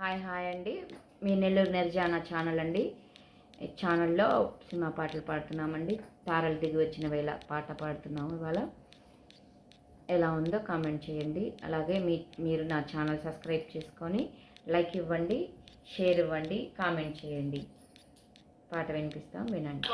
Hi hi అండి. మీ Nellore నిర్జాన channel అండి. ఛానల్లో సినిమా పాటలు పాడుతున్నామండి. తారలు దిగి వచ్చిన వేళ పాట పాడుతున్నాము ఇవాళ. ఎలా ఉందో కామెంట్ చేయండి. అలాగే మీ మీరు నా ఛానల్ సబ్స్క్రైబ్ చేసుకొని లైక్ ఇవ్వండి షేర్ ఇవ్వండి కామెంట్ చేయండి. పాట వినిపిస్తాం వినండి.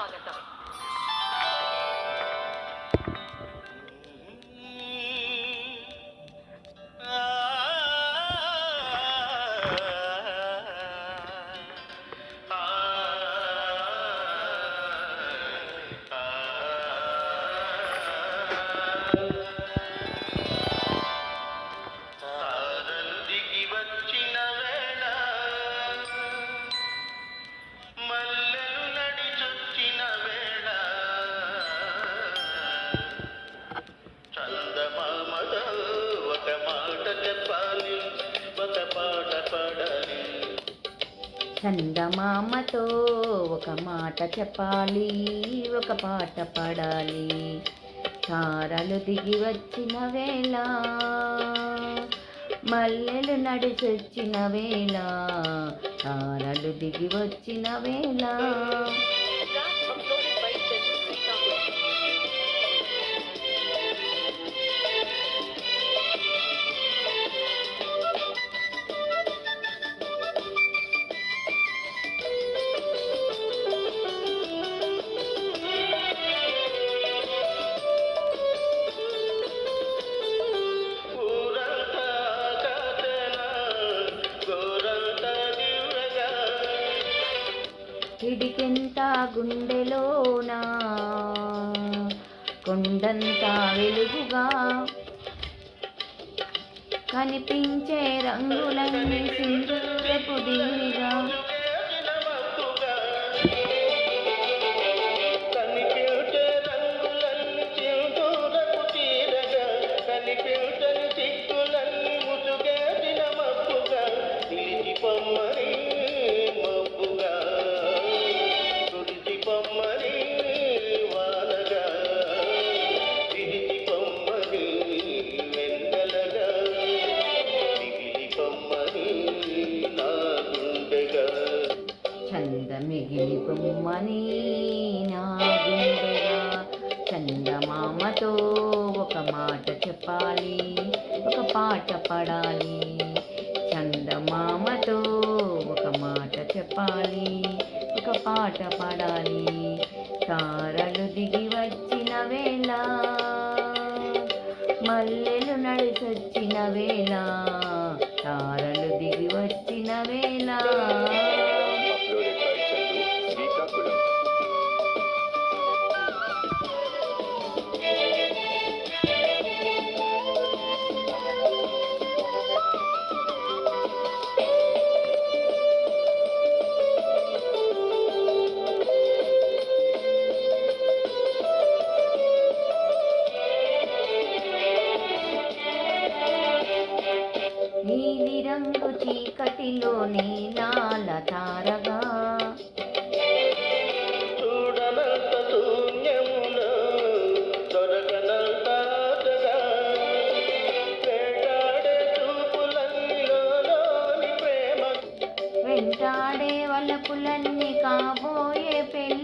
చందమామతో ఒక మాట చెప్పాలి ఒక పాట పాడాలి. తారలు దిగి వచ్చిన వేళ మల్లెలు నడిచొచ్చిన వేళ తారలు దిగి వచ్చిన వేళ. పిడికెంత గుండెలోనా కొండంతా వెలుగుగా కనిపించే రంగులన్నీ సింధూరపు దివిగా. మిగిలి నా గుండెగా చందమామతో ఒక మాట చెప్పాలి ఒక పాట పడాలి. చందమామతో ఒక మాట చెప్పాలి ఒక పాట పాడాలి. తారలు దిగి వచ్చిన వేళ మల్లెలు నడిచొచ్చిన వేళ రంగు చీకటిలో నీలాల తారగా. వేటాడే చూపులన్నీలోని ప్రేమ వెంటాడే వలపులన్నీ కాబోయే పెళ్ళిగా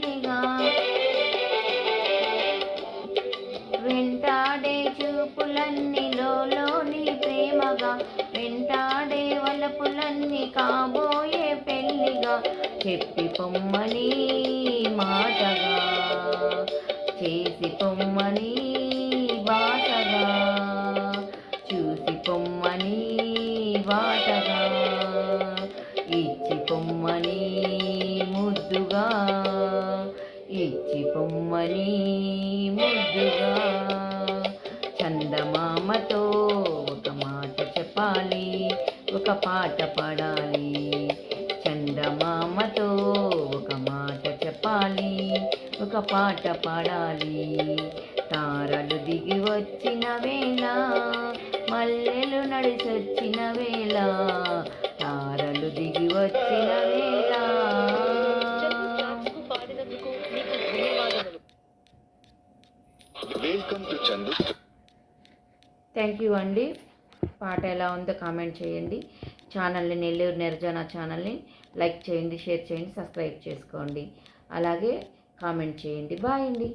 కాబోయే పెళ్ళిగా చెప్పి పొమ్మని మాటగా. చేసి పొమ్మని బాటగా. చూసి పొమ్మని బాటగా. ఇచ్చి పొమ్మని ముద్దుగా. ఇచ్చి పొమ్మని ముద్దుగా. పాట పాడాలి. చందమామతో ఒక మాట చెప్పాలి. ఒక పాట పాడాలి. తారలు దిగి వచ్చిన వేళ మల్లెలు నడిచొచ్చిన వేళ తారలు దిగి వచ్చిన వేళ. థ్యాంక్ యూ అండి పాట ఎలా ఉందో కామెంట్ చేయండి. ఛానల్ని నెల్లూరు నిర్జన ఛానల్ని లైక్ చేయండి షేర్ చేయండి సబ్స్క్రైబ్ చేసుకోండి. అలాగే కామెంట్ చేయండి. బాయ్ అండి.